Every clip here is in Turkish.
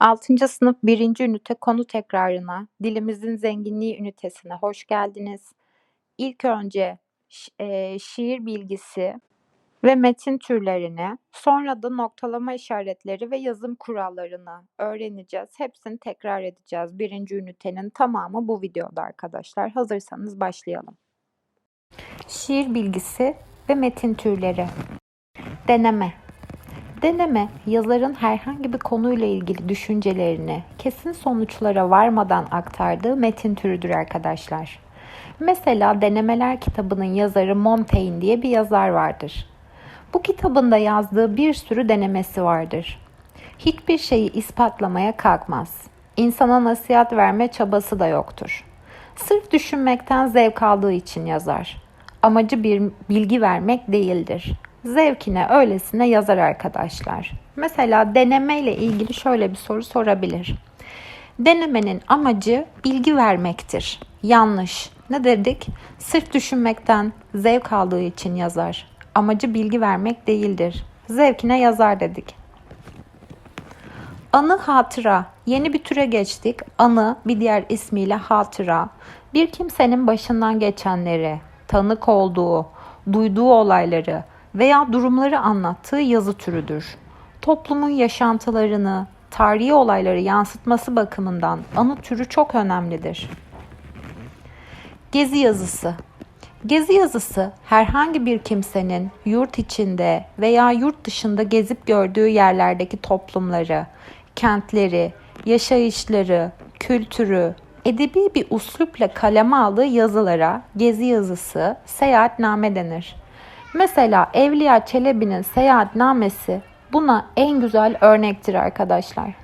6. sınıf 1. ünite konu tekrarına, dilimizin zenginliği ünitesine hoş geldiniz. İlk önce ş- eee, şiir bilgisi ve metin türlerini, sonra da noktalama işaretleri ve yazım kurallarını öğreneceğiz. Hepsini tekrar edeceğiz. Birinci ünitenin tamamı bu videoda arkadaşlar. Hazırsanız başlayalım. Şiir bilgisi ve metin türleri. Deneme. Deneme, yazarın herhangi bir konuyla ilgili düşüncelerini kesin sonuçlara varmadan aktardığı metin türüdür arkadaşlar. Mesela Denemeler kitabının yazarı Montaigne diye bir yazar vardır. Bu kitabında yazdığı bir sürü denemesi vardır. Hiçbir şeyi ispatlamaya kalkmaz. İnsana nasihat verme çabası da yoktur. Sırf düşünmekten zevk aldığı için yazar. Amacı bir bilgi vermek değildir. Zevkine öylesine yazar arkadaşlar. Mesela deneme ile ilgili şöyle bir soru sorabilir. Denemenin amacı bilgi vermektir. Yanlış. Ne dedik? Sırf düşünmekten zevk aldığı için yazar. Amacı bilgi vermek değildir. Zevkine yazar dedik. Anı hatıra. Yeni bir türe geçtik. Anı bir diğer ismiyle hatıra. Bir kimsenin başından geçenleri, tanık olduğu, duyduğu olayları veya durumları anlattığı yazı türüdür. Toplumun yaşantılarını, tarihi olayları yansıtması bakımından anı türü çok önemlidir. Gezi yazısı. Gezi yazısı herhangi bir kimsenin yurt içinde veya yurt dışında gezip gördüğü yerlerdeki toplumları, kentleri, yaşayışları, kültürü, edebi bir uslupla kaleme aldığı yazılara gezi yazısı, seyahatname denir. Mesela Evliya Çelebi'nin seyahatnamesi buna en güzel örnektir arkadaşlar.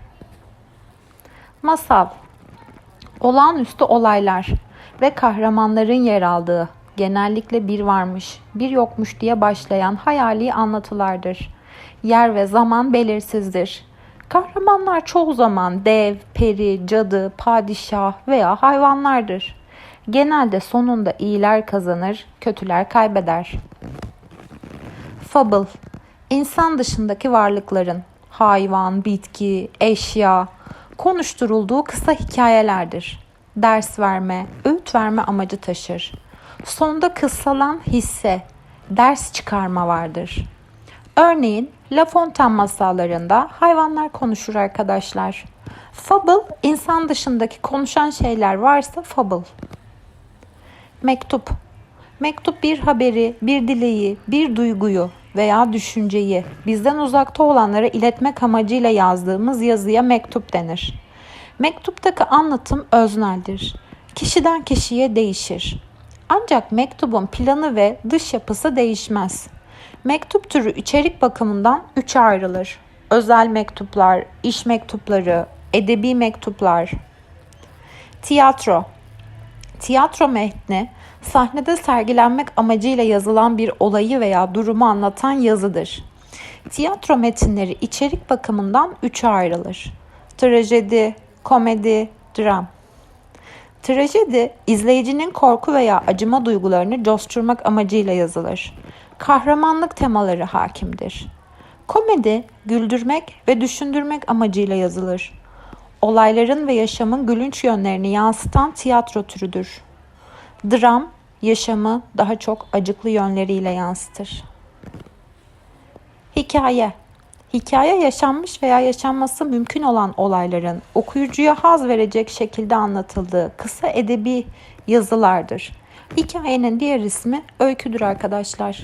Masal olağanüstü olaylar ve kahramanların yer aldığı, genellikle bir varmış, bir yokmuş diye başlayan hayali anlatılardır. Yer ve zaman belirsizdir. Kahramanlar çoğu zaman dev, peri, cadı, padişah veya hayvanlardır. Genelde sonunda iyiler kazanır, kötüler kaybeder. Fable İnsan dışındaki varlıkların hayvan, bitki, eşya konuşturulduğu kısa hikayelerdir. Ders verme, öğüt verme amacı taşır. Sonda kıssalan hisse, ders çıkarma vardır. Örneğin La Fontaine masallarında hayvanlar konuşur arkadaşlar. Fable, insan dışındaki konuşan şeyler varsa fable. Mektup. Mektup bir haberi, bir dileği, bir duyguyu veya düşünceyi bizden uzakta olanlara iletmek amacıyla yazdığımız yazıya mektup denir. Mektuptaki anlatım özneldir. Kişiden kişiye değişir. Ancak mektubun planı ve dış yapısı değişmez. Mektup türü içerik bakımından üçe ayrılır. Özel mektuplar, iş mektupları, edebi mektuplar. Tiyatro Tiyatro metni sahnede sergilenmek amacıyla yazılan bir olayı veya durumu anlatan yazıdır. Tiyatro metinleri içerik bakımından üçe ayrılır. Trajedi, komedi, dram. Trajedi, izleyicinin korku veya acıma duygularını coşturmak amacıyla yazılır. Kahramanlık temaları hakimdir. Komedi, güldürmek ve düşündürmek amacıyla yazılır. Olayların ve yaşamın gülünç yönlerini yansıtan tiyatro türüdür. Dram, yaşamı daha çok acıklı yönleriyle yansıtır. Hikaye Hikaye yaşanmış veya yaşanması mümkün olan olayların okuyucuya haz verecek şekilde anlatıldığı kısa edebi yazılardır. Hikayenin diğer ismi öyküdür arkadaşlar.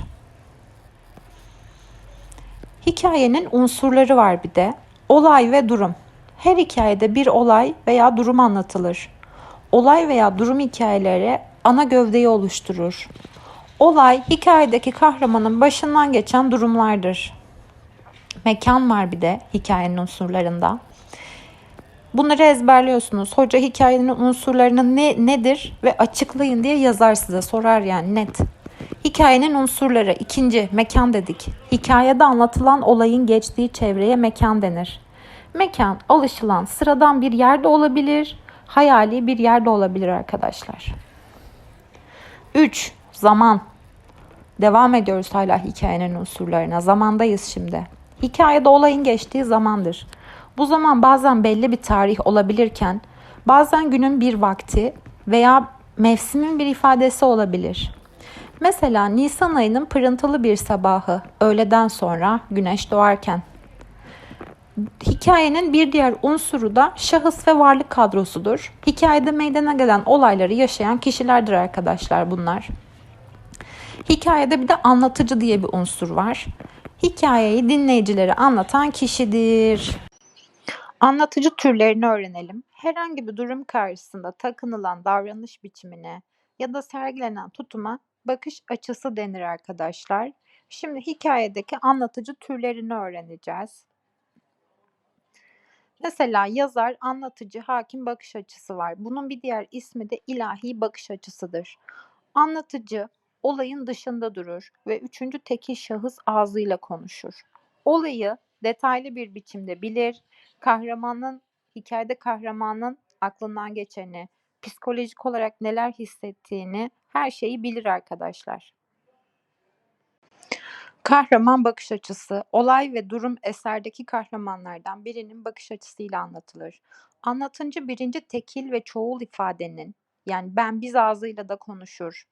Hikayenin unsurları var bir de. Olay ve durum. Her hikayede bir olay veya durum anlatılır. Olay veya durum hikayeleri ana gövdeyi oluşturur. Olay hikayedeki kahramanın başından geçen durumlardır. Mekan var bir de hikayenin unsurlarında. Bunları ezberliyorsunuz. Hoca hikayenin unsurlarını ne nedir ve açıklayın diye yazar size sorar yani net. Hikayenin unsurları ikinci mekan dedik. Hikayede anlatılan olayın geçtiği çevreye mekan denir. Mekan alışılan sıradan bir yerde olabilir, hayali bir yerde olabilir arkadaşlar. 3. Zaman. Devam ediyoruz hala hikayenin unsurlarına. Zamandayız şimdi. Hikayede olayın geçtiği zamandır. Bu zaman bazen belli bir tarih olabilirken bazen günün bir vakti veya mevsimin bir ifadesi olabilir. Mesela Nisan ayının pırıntılı bir sabahı, öğleden sonra güneş doğarken. Hikayenin bir diğer unsuru da şahıs ve varlık kadrosudur. Hikayede meydana gelen olayları yaşayan kişilerdir arkadaşlar bunlar. Hikayede bir de anlatıcı diye bir unsur var. Hikayeyi dinleyicilere anlatan kişidir. Anlatıcı türlerini öğrenelim. Herhangi bir durum karşısında takınılan davranış biçimine ya da sergilenen tutuma bakış açısı denir arkadaşlar. Şimdi hikayedeki anlatıcı türlerini öğreneceğiz. Mesela yazar, anlatıcı, hakim bakış açısı var. Bunun bir diğer ismi de ilahi bakış açısıdır. Anlatıcı olayın dışında durur ve üçüncü tekil şahıs ağzıyla konuşur. Olayı detaylı bir biçimde bilir. Kahramanın hikayede kahramanın aklından geçeni, psikolojik olarak neler hissettiğini, her şeyi bilir arkadaşlar. Kahraman bakış açısı, olay ve durum eserdeki kahramanlardan birinin bakış açısıyla anlatılır. Anlatıcı birinci tekil ve çoğul ifadenin, yani ben biz ağzıyla da konuşur.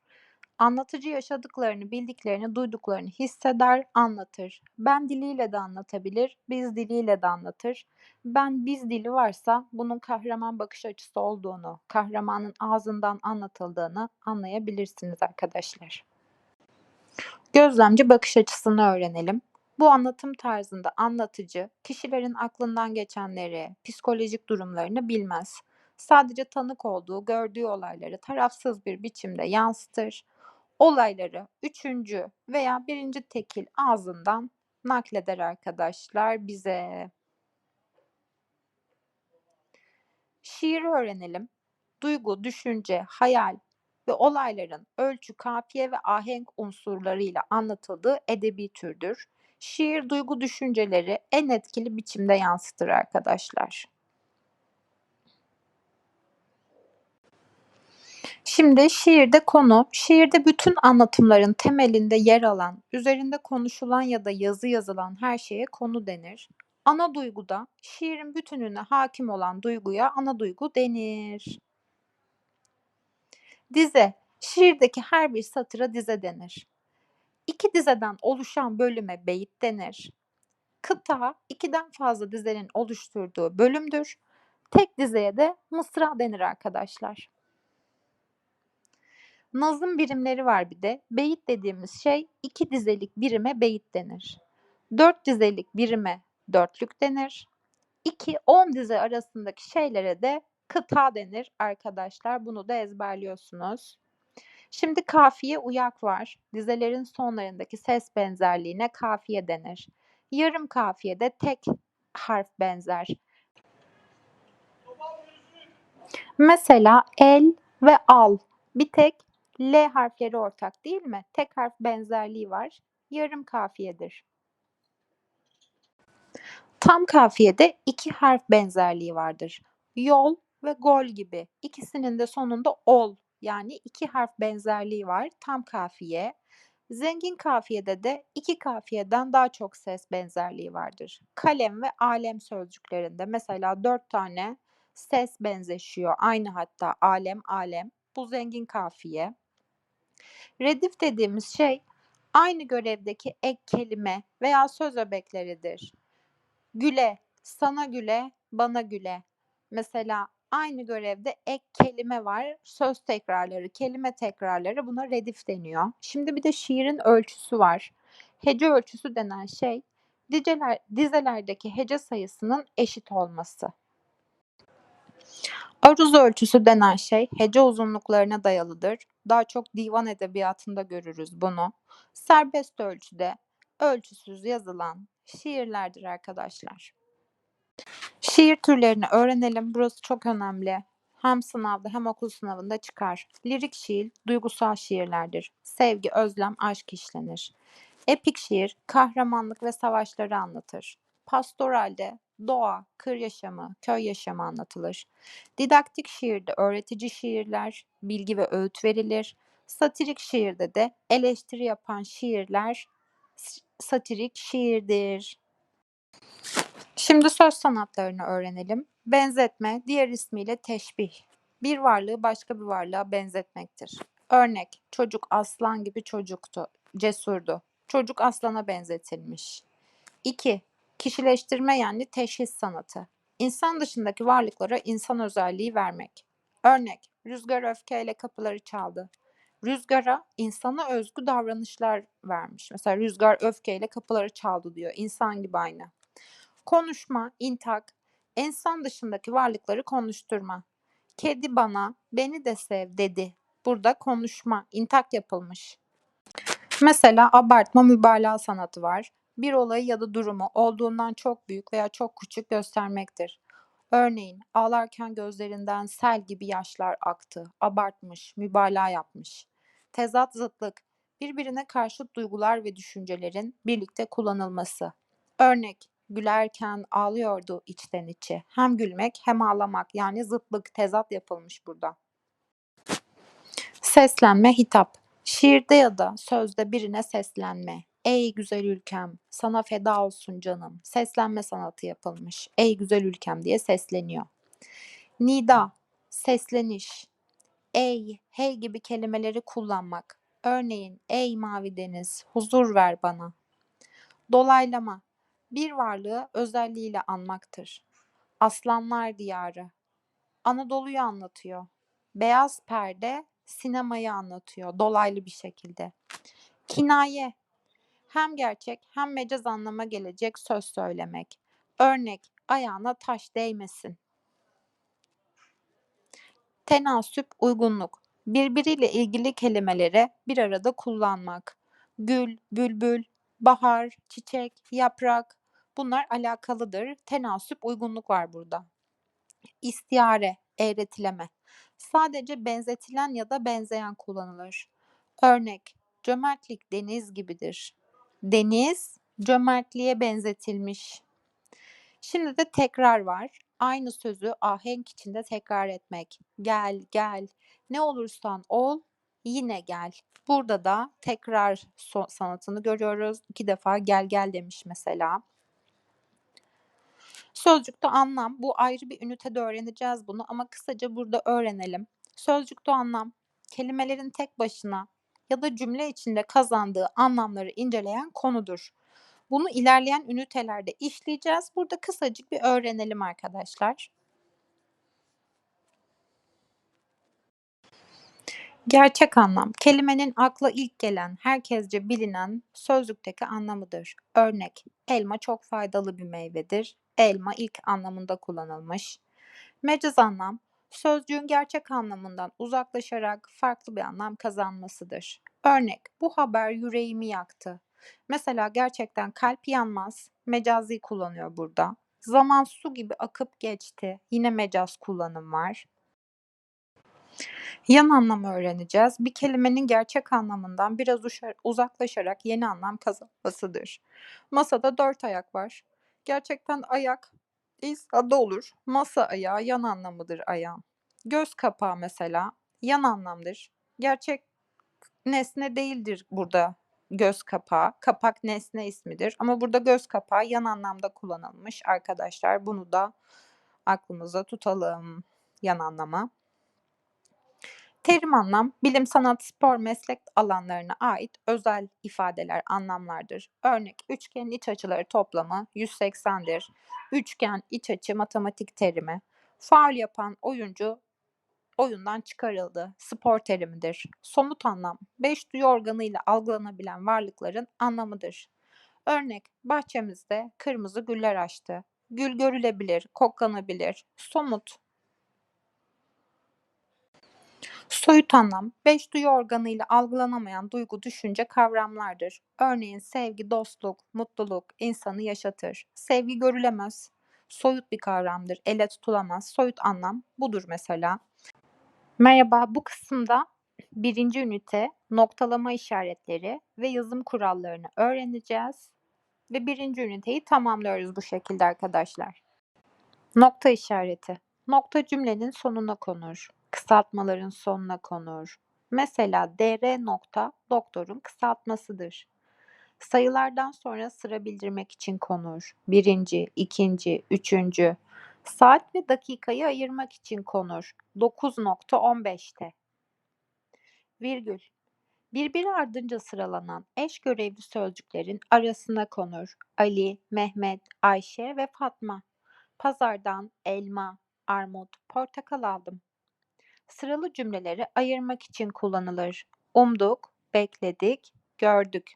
Anlatıcı yaşadıklarını, bildiklerini, duyduklarını hisseder, anlatır. Ben diliyle de anlatabilir, biz diliyle de anlatır. Ben biz dili varsa bunun kahraman bakış açısı olduğunu, kahramanın ağzından anlatıldığını anlayabilirsiniz arkadaşlar. Gözlemci bakış açısını öğrenelim. Bu anlatım tarzında anlatıcı, kişilerin aklından geçenleri, psikolojik durumlarını bilmez. Sadece tanık olduğu, gördüğü olayları tarafsız bir biçimde yansıtır. Olayları üçüncü veya birinci tekil ağzından nakleder arkadaşlar bize. Şiiri öğrenelim. Duygu, düşünce, hayal ve olayların ölçü, kafiye ve ahenk unsurlarıyla anlatıldığı edebi türdür. Şiir duygu düşünceleri en etkili biçimde yansıtır arkadaşlar. Şimdi şiirde konu, şiirde bütün anlatımların temelinde yer alan, üzerinde konuşulan ya da yazı yazılan her şeye konu denir. Ana duyguda şiirin bütününe hakim olan duyguya ana duygu denir. Dize, şiirdeki her bir satıra dize denir. İki dizeden oluşan bölüme beyit denir. Kıta, ikiden fazla dizenin oluşturduğu bölümdür. Tek dizeye de mısra denir arkadaşlar. Nazım birimleri var bir de. Beyit dediğimiz şey iki dizelik birime beyit denir. Dört dizelik birime dörtlük denir. 2-10 dize arasındaki şeylere de kıta denir arkadaşlar. Bunu da ezberliyorsunuz. Şimdi kafiye uyak var. Dizelerin sonlarındaki ses benzerliğine kafiye denir. Yarım kafiye de tek harf benzer. Mesela el ve al. Bir tek L harfleri ortak değil mi? Tek harf benzerliği var. Yarım kafiyedir. Tam kafiyede iki harf benzerliği vardır. Yol ve gol gibi. İkisinin de sonunda ol yani iki harf benzerliği var. Tam kafiye. Zengin kafiyede de iki kafiyeden daha çok ses benzerliği vardır. Kalem ve alem sözcüklerinde mesela dört tane ses benzeşiyor. Aynı hatta alem alem. Bu zengin kafiye. Redif dediğimiz şey aynı görevdeki ek kelime veya söz öbekleridir. Güle, sana güle, bana güle. Mesela aynı görevde ek kelime var, söz tekrarları, kelime tekrarları buna redif deniyor. Şimdi bir de şiirin ölçüsü var. Hece ölçüsü denen şey dizeler, dizelerdeki hece sayısının eşit olması. Aruz ölçüsü denen şey hece uzunluklarına dayalıdır. Daha çok divan edebiyatında görürüz bunu. Serbest ölçüde ölçüsüz yazılan şiirlerdir arkadaşlar. Şiir türlerini öğrenelim. Burası çok önemli. Hem sınavda hem okul sınavında çıkar. Lirik şiir, duygusal şiirlerdir. Sevgi, özlem, aşk işlenir. Epik şiir, kahramanlık ve savaşları anlatır. Pastoralde doğa, kır yaşamı, köy yaşamı anlatılır. Didaktik şiirde öğretici şiirler, bilgi ve öğüt verilir. Satirik şiirde de eleştiri yapan şiirler satirik şiirdir. Şimdi söz sanatlarını öğrenelim. Benzetme, diğer ismiyle teşbih. Bir varlığı başka bir varlığa benzetmektir. Örnek, çocuk aslan gibi çocuktu, cesurdu. Çocuk aslana benzetilmiş. 2. Kişileştirme yani teşhis sanatı. İnsan dışındaki varlıklara insan özelliği vermek. Örnek, rüzgar öfkeyle kapıları çaldı. Rüzgara insana özgü davranışlar vermiş. Mesela rüzgar öfkeyle kapıları çaldı diyor. İnsan gibi aynı. Konuşma, intak, insan dışındaki varlıkları konuşturma. Kedi bana, beni de sev dedi. Burada konuşma, intak yapılmış. Mesela abartma mübalağa sanatı var. Bir olayı ya da durumu olduğundan çok büyük veya çok küçük göstermektir. Örneğin ağlarken gözlerinden sel gibi yaşlar aktı, abartmış, mübalağa yapmış. Tezat zıtlık, birbirine karşıt duygular ve düşüncelerin birlikte kullanılması. Örnek, gülerken ağlıyordu içten içe. Hem gülmek hem ağlamak yani zıtlık, tezat yapılmış burada. Seslenme, hitap. Şiirde ya da sözde birine seslenme. Ey güzel ülkem, sana feda olsun canım. Seslenme sanatı yapılmış. Ey güzel ülkem diye sesleniyor. Nida, sesleniş. Ey, hey gibi kelimeleri kullanmak. Örneğin, ey mavi deniz, huzur ver bana. Dolaylama, bir varlığı özelliğiyle anmaktır. Aslanlar diyarı, Anadolu'yu anlatıyor. Beyaz perde, sinemayı anlatıyor dolaylı bir şekilde. Kinaye, hem gerçek hem mecaz anlama gelecek söz söylemek. Örnek, ayağına taş değmesin. Tenasüp, uygunluk. Birbiriyle ilgili kelimeleri bir arada kullanmak. Gül, bülbül, bahar, çiçek, yaprak bunlar alakalıdır. Tenasüp, uygunluk var burada. İstiyare, eğretileme. Sadece benzetilen ya da benzeyen kullanılır. Örnek, cömertlik deniz gibidir. Deniz, cömertliğe benzetilmiş. Şimdi de tekrar var. Aynı sözü ahenk içinde tekrar etmek. Gel, gel. Ne olursan ol, yine gel. Burada da tekrar sanatını görüyoruz. İki defa gel gel demiş mesela. Sözcükte anlam. Bu ayrı bir ünitede öğreneceğiz bunu ama kısaca burada öğrenelim. Sözcükte anlam, kelimelerin tek başına ya da cümle içinde kazandığı anlamları inceleyen konudur. Bunu ilerleyen ünitelerde işleyeceğiz. Burada kısacık bir öğrenelim arkadaşlar. Gerçek anlam, kelimenin akla ilk gelen, herkesce bilinen sözlükteki anlamıdır. Örnek, elma çok faydalı bir meyvedir. Elma ilk anlamında kullanılmış. Mecaz anlam, sözcüğün gerçek anlamından uzaklaşarak farklı bir anlam kazanmasıdır. Örnek, bu haber yüreğimi yaktı. Mesela gerçekten kalp yanmaz. Mecazi kullanıyor burada. Zaman su gibi akıp geçti. Yine mecaz kullanım var. Yan anlamı öğreneceğiz. Bir kelimenin gerçek anlamından biraz uzaklaşarak yeni anlam kazanmasıdır. Masada dört ayak var. Gerçekten ayak adı olur. Masa ayağı yan anlamıdır ayağın. Göz kapağı mesela yan anlamdır. Gerçek nesne değildir burada göz kapağı. Kapak nesne ismidir. Ama burada göz kapağı yan anlamda kullanılmış arkadaşlar. Bunu da aklımıza tutalım yan anlama. Terim anlam, bilim, sanat, spor, meslek alanlarına ait özel ifadeler, anlamlardır. Örnek, üçgenin iç açıları toplamı 180'dir. Üçgen iç açı matematik terimi. Faul yapan oyuncu oyundan çıkarıldı. Spor terimidir. Somut anlam, beş duyu organıyla algılanabilen varlıkların anlamıdır. Örnek, bahçemizde kırmızı güller açtı. Gül görülebilir, koklanabilir. Somut, Soyut anlam, beş duyu organıyla algılanamayan duygu, düşünce kavramlardır. Örneğin sevgi, dostluk, mutluluk insanı yaşatır. Sevgi görülemez, soyut bir kavramdır, ele tutulamaz. Soyut anlam budur mesela. Merhaba, bu kısımda birinci ünite, noktalama işaretleri ve yazım kurallarını öğreneceğiz. Ve birinci üniteyi tamamlıyoruz bu şekilde arkadaşlar. Nokta işareti. Nokta cümlenin sonuna konur kısaltmaların sonuna konur. Mesela dr nokta doktorun kısaltmasıdır. Sayılardan sonra sıra bildirmek için konur. Birinci, ikinci, üçüncü. Saat ve dakikayı ayırmak için konur. 9.15'te. Virgül. Birbiri ardınca sıralanan eş görevli sözcüklerin arasına konur. Ali, Mehmet, Ayşe ve Fatma. Pazardan elma, armut, portakal aldım. Sıralı cümleleri ayırmak için kullanılır. Umduk, bekledik, gördük.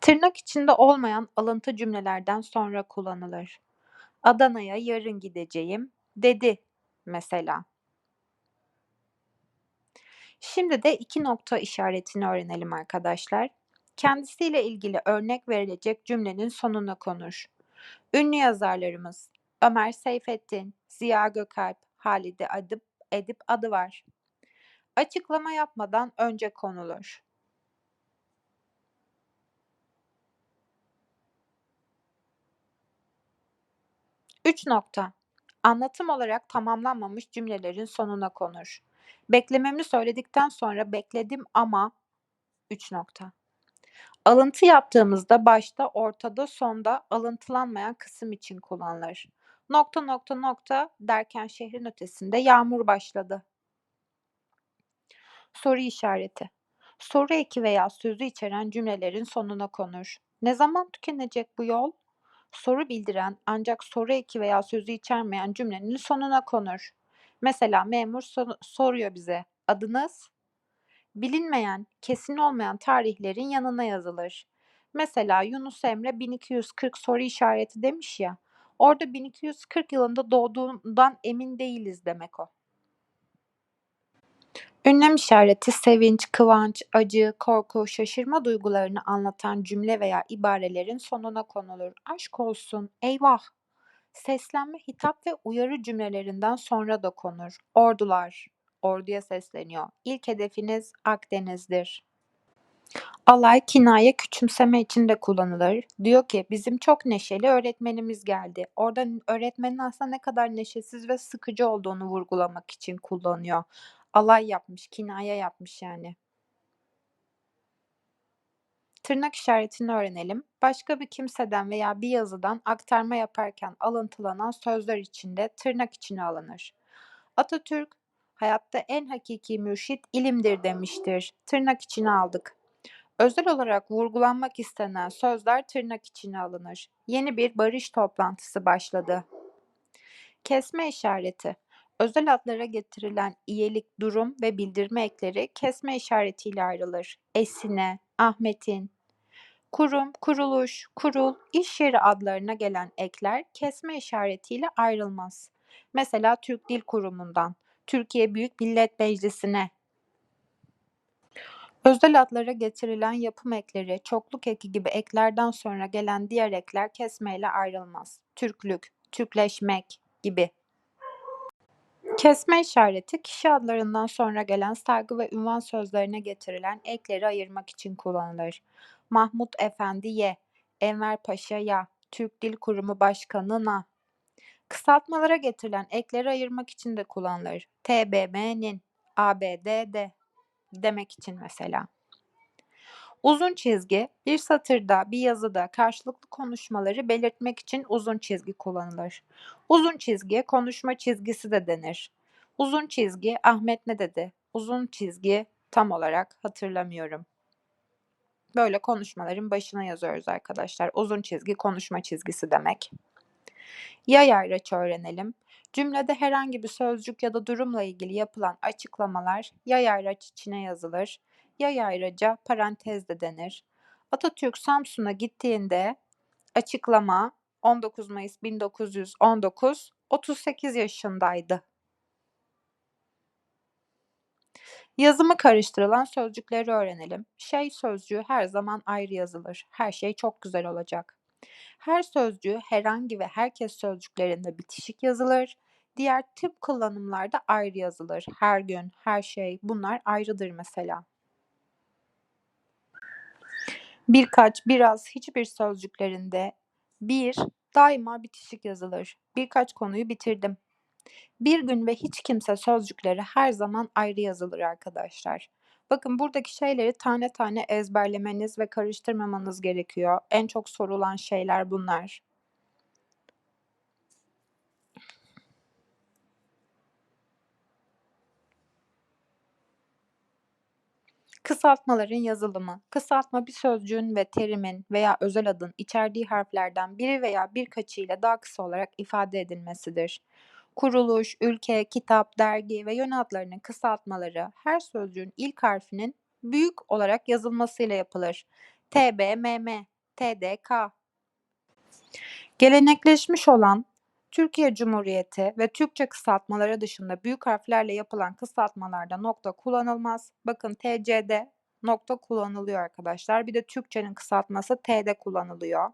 Tırnak içinde olmayan alıntı cümlelerden sonra kullanılır. Adana'ya yarın gideceğim dedi mesela. Şimdi de iki nokta işaretini öğrenelim arkadaşlar. Kendisiyle ilgili örnek verilecek cümlenin sonuna konur. Ünlü yazarlarımız Ömer Seyfettin, Ziya Gökalp, Halide Edip, Edip adı var. Açıklama yapmadan önce konulur. 3 nokta. Anlatım olarak tamamlanmamış cümlelerin sonuna konur. Beklememi söyledikten sonra bekledim ama 3 nokta. Alıntı yaptığımızda başta, ortada, sonda alıntılanmayan kısım için kullanılır. Nokta nokta nokta derken şehrin ötesinde yağmur başladı. Soru işareti. Soru eki veya sözü içeren cümlelerin sonuna konur. Ne zaman tükenecek bu yol? Soru bildiren ancak soru eki veya sözü içermeyen cümlenin sonuna konur. Mesela memur so- soruyor bize. Adınız? Bilinmeyen, kesin olmayan tarihlerin yanına yazılır. Mesela Yunus Emre 1240 soru işareti demiş ya. Orada 1240 yılında doğduğundan emin değiliz demek o. Ünlem işareti sevinç, kıvanç, acı, korku, şaşırma duygularını anlatan cümle veya ibarelerin sonuna konulur. Aşk olsun, eyvah. Seslenme, hitap ve uyarı cümlelerinden sonra da konur. Ordular, orduya sesleniyor. İlk hedefiniz Akdeniz'dir. Alay, kinaye, küçümseme için de kullanılır. Diyor ki bizim çok neşeli öğretmenimiz geldi. Orada öğretmenin aslında ne kadar neşesiz ve sıkıcı olduğunu vurgulamak için kullanıyor. Alay yapmış, kinaye yapmış yani. Tırnak işaretini öğrenelim. Başka bir kimseden veya bir yazıdan aktarma yaparken alıntılanan sözler içinde tırnak içine alınır. Atatürk, hayatta en hakiki mürşit ilimdir demiştir. Tırnak içine aldık. Özel olarak vurgulanmak istenen sözler tırnak içine alınır. Yeni bir barış toplantısı başladı. Kesme işareti. Özel adlara getirilen iyelik, durum ve bildirme ekleri kesme işaretiyle ayrılır. Esine, Ahmet'in, kurum, kuruluş, kurul, iş yeri adlarına gelen ekler kesme işaretiyle ayrılmaz. Mesela Türk Dil Kurumu'ndan, Türkiye Büyük Millet Meclisi'ne. Özel adlara getirilen yapım ekleri, çokluk eki gibi eklerden sonra gelen diğer ekler kesmeyle ayrılmaz. Türklük, Türkleşmek gibi. Kesme işareti, kişi adlarından sonra gelen saygı ve ünvan sözlerine getirilen ekleri ayırmak için kullanılır. Mahmut Efendi Y, Enver Paşa Ya, Türk Dil Kurumu Başkanı Na. Kısaltmalara getirilen ekleri ayırmak için de kullanılır. TBMM'nin, ABD'de demek için mesela. Uzun çizgi, bir satırda, bir yazıda karşılıklı konuşmaları belirtmek için uzun çizgi kullanılır. Uzun çizgiye konuşma çizgisi de denir. Uzun çizgi Ahmet ne dedi? Uzun çizgi tam olarak hatırlamıyorum. Böyle konuşmaların başına yazıyoruz arkadaşlar. Uzun çizgi konuşma çizgisi demek. Yay ayraç öğrenelim. Cümlede herhangi bir sözcük ya da durumla ilgili yapılan açıklamalar yay ayraç içine yazılır. Yay ayraca parantez de denir. Atatürk Samsun'a gittiğinde açıklama 19 Mayıs 1919 38 yaşındaydı. Yazımı karıştırılan sözcükleri öğrenelim. Şey sözcüğü her zaman ayrı yazılır. Her şey çok güzel olacak. Her sözcüğü herhangi ve herkes sözcüklerinde bitişik yazılır. Diğer tip kullanımlarda ayrı yazılır. Her gün, her şey bunlar ayrıdır mesela. Birkaç, biraz, hiçbir sözcüklerinde bir daima bitişik yazılır. Birkaç konuyu bitirdim. Bir gün ve hiç kimse sözcükleri her zaman ayrı yazılır arkadaşlar. Bakın buradaki şeyleri tane tane ezberlemeniz ve karıştırmamanız gerekiyor. En çok sorulan şeyler bunlar. Kısaltmaların yazılımı. Kısaltma bir sözcüğün ve terimin veya özel adın içerdiği harflerden biri veya birkaçıyla daha kısa olarak ifade edilmesidir. Kuruluş, ülke, kitap, dergi ve yön adlarının kısaltmaları her sözcüğün ilk harfinin büyük olarak yazılmasıyla yapılır. TBMM, TDK. Gelenekleşmiş olan Türkiye Cumhuriyeti ve Türkçe kısaltmaları dışında büyük harflerle yapılan kısaltmalarda nokta kullanılmaz. Bakın TC'de nokta kullanılıyor arkadaşlar. Bir de Türkçenin kısaltması T'de kullanılıyor.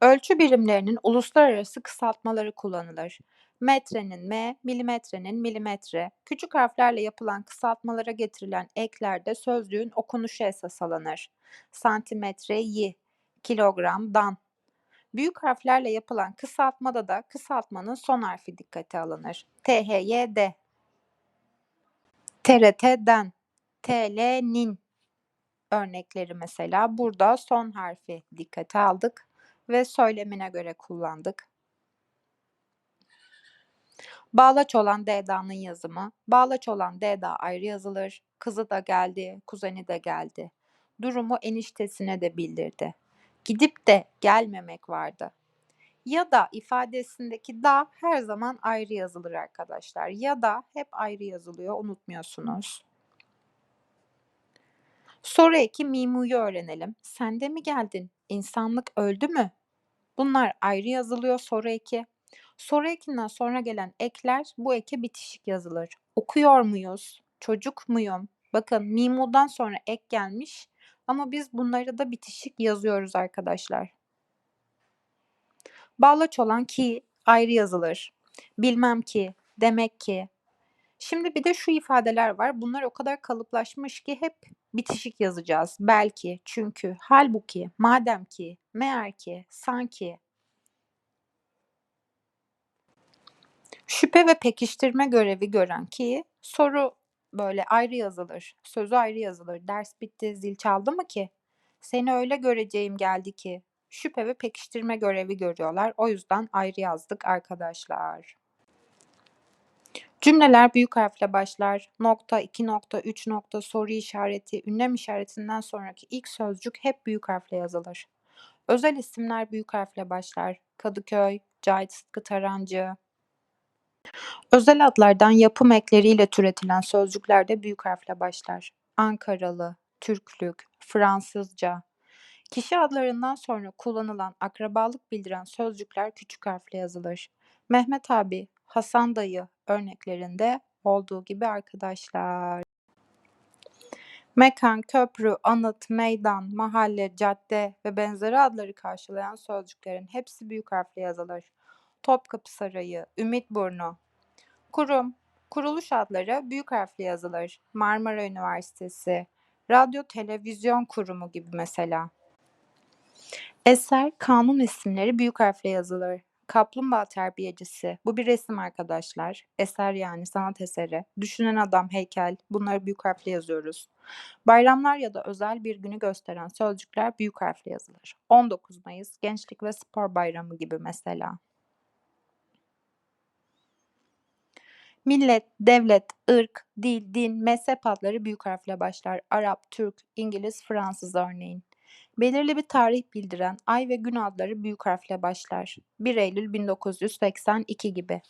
Ölçü birimlerinin uluslararası kısaltmaları kullanılır. Metrenin M, milimetrenin milimetre. Küçük harflerle yapılan kısaltmalara getirilen eklerde sözcüğün okunuşu esas alınır. Santimetre y, kilogram dan. Büyük harflerle yapılan kısaltmada da kısaltmanın son harfi dikkate alınır. THYD. TRT'den. TL'nin örnekleri mesela burada son harfi dikkate aldık ve söylemine göre kullandık. Bağlaç olan D'danın yazımı. Bağlaç olan D'da ayrı yazılır. Kızı da geldi, kuzeni de geldi. Durumu eniştesine de bildirdi. Gidip de gelmemek vardı. Ya da ifadesindeki da her zaman ayrı yazılır arkadaşlar. Ya da hep ayrı yazılıyor unutmuyorsunuz. Soru eki mimuyu öğrenelim. Sen de mi geldin? İnsanlık öldü mü? Bunlar ayrı yazılıyor soru eki. Soru ekinden sonra gelen ekler bu eke bitişik yazılır. Okuyor muyuz? Çocuk muyum? Bakın mimudan sonra ek gelmiş ama biz bunları da bitişik yazıyoruz arkadaşlar. Bağlaç olan ki ayrı yazılır. Bilmem ki, demek ki. Şimdi bir de şu ifadeler var. Bunlar o kadar kalıplaşmış ki hep bitişik yazacağız. Belki, çünkü, halbuki, madem ki, meğer ki, sanki. Şüphe ve pekiştirme görevi gören ki soru böyle ayrı yazılır. Sözü ayrı yazılır. Ders bitti, zil çaldı mı ki? Seni öyle göreceğim geldi ki. Şüphe ve pekiştirme görevi görüyorlar. O yüzden ayrı yazdık arkadaşlar. Cümleler büyük harfle başlar. Nokta, iki nokta, üç nokta, soru işareti, ünlem işaretinden sonraki ilk sözcük hep büyük harfle yazılır. Özel isimler büyük harfle başlar. Kadıköy, Cahit Sıtkı Tarancı. Özel adlardan yapım ekleriyle türetilen sözcükler de büyük harfle başlar. Ankaralı, Türklük, Fransızca. Kişi adlarından sonra kullanılan akrabalık bildiren sözcükler küçük harfle yazılır. Mehmet abi, Hasan dayı örneklerinde olduğu gibi arkadaşlar. Mekan, köprü, anıt, meydan, mahalle, cadde ve benzeri adları karşılayan sözcüklerin hepsi büyük harfle yazılır. Topkapı Sarayı, Ümitburnu. Kurum, kuruluş adları büyük harfle yazılır. Marmara Üniversitesi, Radyo Televizyon Kurumu gibi mesela. Eser, kanun isimleri büyük harfle yazılır. Kaplumbağa terbiyecisi. Bu bir resim arkadaşlar. Eser yani sanat eseri. Düşünen adam, heykel. Bunları büyük harfle yazıyoruz. Bayramlar ya da özel bir günü gösteren sözcükler büyük harfle yazılır. 19 Mayıs Gençlik ve Spor Bayramı gibi mesela. Millet, devlet, ırk, dil, din, mezhep adları büyük harfle başlar. Arap, Türk, İngiliz, Fransız örneğin. Belirli bir tarih bildiren ay ve gün adları büyük harfle başlar. 1 Eylül 1982 gibi.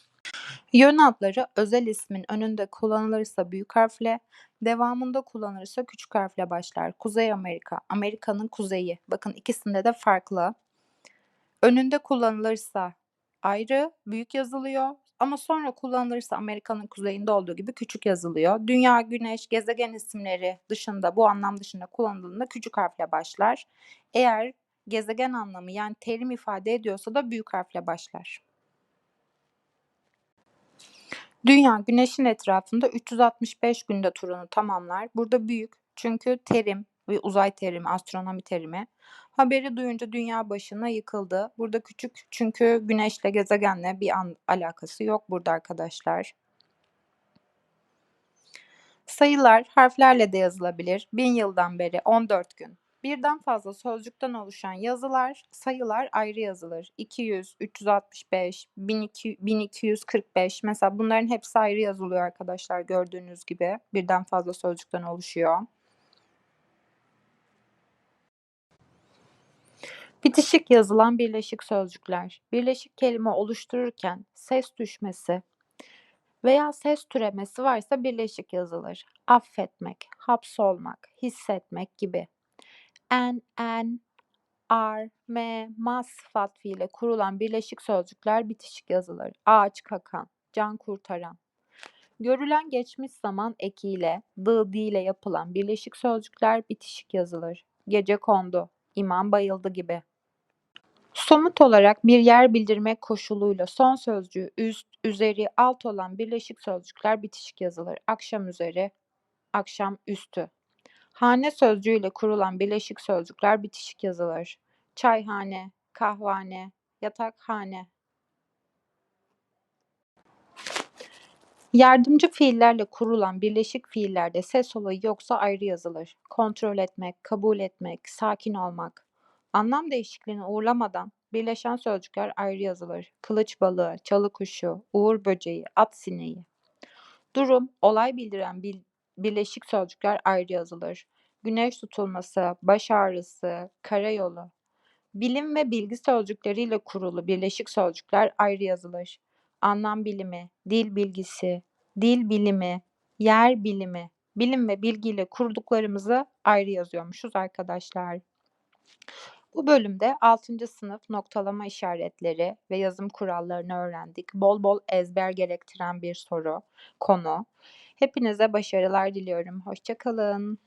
Yön adları özel ismin önünde kullanılırsa büyük harfle, devamında kullanılırsa küçük harfle başlar. Kuzey Amerika, Amerika'nın kuzeyi. Bakın ikisinde de farklı. Önünde kullanılırsa ayrı, büyük yazılıyor ama sonra kullanılırsa Amerika'nın kuzeyinde olduğu gibi küçük yazılıyor. Dünya, güneş, gezegen isimleri dışında bu anlam dışında kullanıldığında küçük harfle başlar. Eğer gezegen anlamı yani terim ifade ediyorsa da büyük harfle başlar. Dünya güneşin etrafında 365 günde turunu tamamlar. Burada büyük çünkü terim ve uzay terimi, astronomi terimi. Haberi duyunca dünya başına yıkıldı. Burada küçük çünkü güneşle gezegenle bir an alakası yok burada arkadaşlar. Sayılar harflerle de yazılabilir. Bin yıldan beri 14 gün. Birden fazla sözcükten oluşan yazılar, sayılar ayrı yazılır. 200, 365, 1200, 1245 mesela bunların hepsi ayrı yazılıyor arkadaşlar gördüğünüz gibi. Birden fazla sözcükten oluşuyor. Bitişik yazılan birleşik sözcükler. Birleşik kelime oluştururken ses düşmesi veya ses türemesi varsa birleşik yazılır. Affetmek, hapsolmak, hissetmek gibi. En, en, ar, me, mas sıfat fiile kurulan birleşik sözcükler bitişik yazılır. Ağaç kakan, can kurtaran. Görülen geçmiş zaman ekiyle, dı ile yapılan birleşik sözcükler bitişik yazılır. Gece kondu, imam bayıldı gibi. Somut olarak bir yer bildirmek koşuluyla son sözcüğü üst, üzeri, alt olan birleşik sözcükler bitişik yazılır. Akşam üzeri, akşam üstü. Hane sözcüğüyle kurulan birleşik sözcükler bitişik yazılır. Çayhane, kahvane, yatakhane. Yardımcı fiillerle kurulan birleşik fiillerde ses olayı yoksa ayrı yazılır. Kontrol etmek, kabul etmek, sakin olmak. Anlam değişikliğine uğramadan birleşen sözcükler ayrı yazılır. Kılıç balığı, çalı kuşu, uğur böceği, at sineği. Durum, olay bildiren bil- birleşik sözcükler ayrı yazılır. Güneş tutulması, baş ağrısı, karayolu. Bilim ve bilgi sözcükleriyle kurulu birleşik sözcükler ayrı yazılır. Anlam bilimi, dil bilgisi, dil bilimi, yer bilimi, bilim ve bilgiyle kurduklarımızı ayrı yazıyormuşuz arkadaşlar. Bu bölümde 6. sınıf noktalama işaretleri ve yazım kurallarını öğrendik. Bol bol ezber gerektiren bir soru, konu. Hepinize başarılar diliyorum. Hoşçakalın.